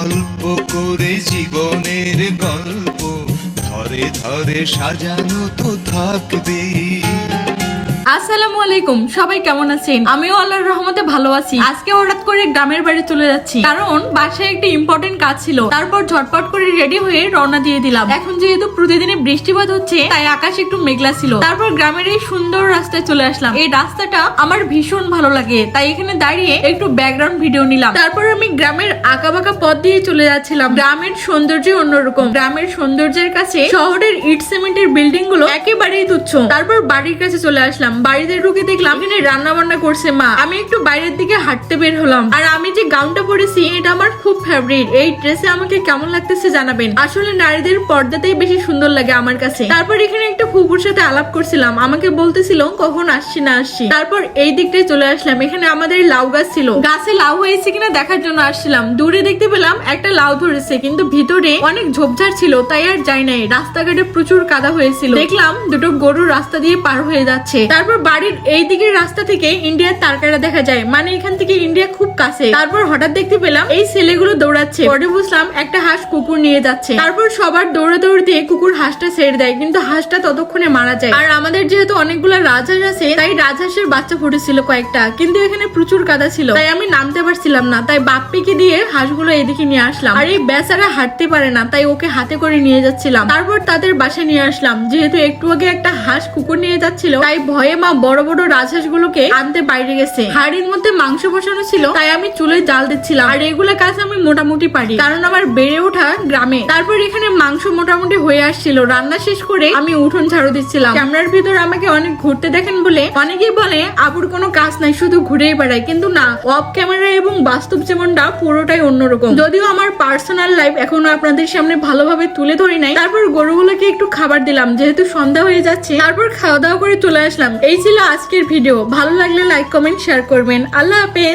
অল্প করে জীবনের গল্প ধরে ধরে সাজানো তো থাকবে আসসালামু আলাইকুম, সবাই কেমন আছেন? আমিও আল্লাহর রহমতে ভালো আছি। আজকে হঠাৎ করে গ্রামের বাড়ি চলে যাচ্ছি। কারণ বাসায় একটা ইম্পর্টেন্ট কাজ ছিল। তারপর ঝটপট করে রেডি হয়ে রওনা দিয়ে দিলাম। এখন যেহেতু প্রতিদিনই বৃষ্টিপাত হচ্ছে, তাই আকাশ একটু মেঘলা ছিল। তারপর গ্রামের এই সুন্দর রাস্তায় চলে আসলাম। এই রাস্তাটা আমার ভীষণ ভালো লাগে। তাই এখানে দাঁড়িয়ে একটু ব্যাকগ্রাউন্ড ভিডিও নিলাম। তারপর আমি গ্রামের আঁকা বাঁকা পথ দিয়ে চলে যাচ্ছিলাম। গ্রামের সৌন্দর্য অন্যরকম। গ্রামের সৌন্দর্যের কাছে শহরের ইট সিমেন্টের বিল্ডিংগুলো একেবারেই তুচ্ছ। তারপর বাড়ির কাছে চলে আসলাম। বাড়িতে ঢুকে দেখলাম, এখানে রান্না বান্না করছে মা। আমি একটু বাইরের দিকে হাঁটতে বের হলাম। আর আমি যে গাউনটা পরেছি, এটা আমার খুব ফেভারিট এই ড্রেসে আমাকে কেমন লাগতেছে জানাবেন। আসলে নারীদের পর্দাতেই বেশি সুন্দর লাগে আমার কাছে। তারপর এখানে একটা ফুপুর সাথে আলাপ করছিলাম। আমাকে বলতেছিল, কখন আসছি না আসছি? তারপর এই দিকটায় চলে আসলাম। এখানে আমাদের লাউ গাছ ছিল। গাছে লাউ হয়েছে কিনা দেখার জন্য আসছিলাম। দূরে দেখতে পেলাম, একটা লাউ ধরেছে, কিন্তু ভিতরে অনেক ঝোপঝাড় ছিল, তাই আর যাই নাই। রাস্তাঘাটে প্রচুর কাদা হয়েছিল। দেখলাম দুটো গরু রাস্তা দিয়ে পার হয়ে যাচ্ছে। তারপর বাড়ির এই দিকের রাস্তা থেকে ইন্ডিয়ার তারকাটা দেখা যায়। মানে এখান থেকে ইন্ডিয়া খুব কাছে। তারপর হঠাৎ দেখতে পেলাম এই ছেলেগুলো দৌড়াচ্ছে। পরে বুঝলাম একটা হাঁস কুকুর নিয়ে যাচ্ছে। তারপর সবার দৌড়ে দৌড়তে কুকুর হাঁসটা ছেড়ে দেয়, কিন্তু হাঁসটা ততক্ষণে মারা যায়। আর আমাদের যেহেতু অনেকগুলো রাজহাঁস আছে, তাই রাজহাঁসের বাচ্চা ফুটেছিল কয়েকটা। কিন্তু এখানে প্রচুর কাদা ছিল। তাই আমি নামতে পারছিলাম না। তাই বাপ্পিকে দিয়ে হাঁসগুলো এদিকে নিয়ে আসলাম। আর এই বেচারা হাঁটতে পারে না, তাই ওকে হাতে করে নিয়ে যাচ্ছিলাম। তারপর তাদের বাসায় নিয়ে আসলাম। যেহেতু একটু আগে একটা হাঁস কুকুর নিয়ে যাচ্ছিল, তাই ভয়ে মা বড় বড় রাজহাঁস গুলোকে আনতে বাইরে গেছে। হাড়ির মধ্যে মাংস বসানো ছিল, তাই আমি চুলে জাল দিচ্ছিলাম। আর এগুলো কাজ আমি মোটামুটি পারি, কারণ আমার বেড়ে ওঠা গ্রামে। তারপর এখানে মাংস মোটামুটি হয়ে আসছিল। রান্না শেষ করে আমি উঠোন ঝাড়ু দিচ্ছিলাম। ক্যামেরার ভিতর আমাকে অনেক ঘুরতে দেখেন বলে অনেকেই বলে, আবুর কোনো কাজ নাই, শুধু ঘুরেই বেড়ায়। কিন্তু না অফ ক্যামেরা এবং বাস্তব জীবনটা পুরোটাই অন্যরকম। যদিও আমার পার্সোনাল লাইফ এখনও আপনাদের সামনে ভালোভাবে তুলে ধরি নাই, তারপর গরুগুলোকে একটু খাবার দিলাম। যেহেতু সন্ধ্যা হয়ে যাচ্ছে, তারপর খাওয়া দাওয়া করে চলে আসলাম। এই ছিল আজকের ভিডিও ভালো লাগলে লাইক কমেন্ট শেয়ার করবেন। আল্লাহ হাফেজ।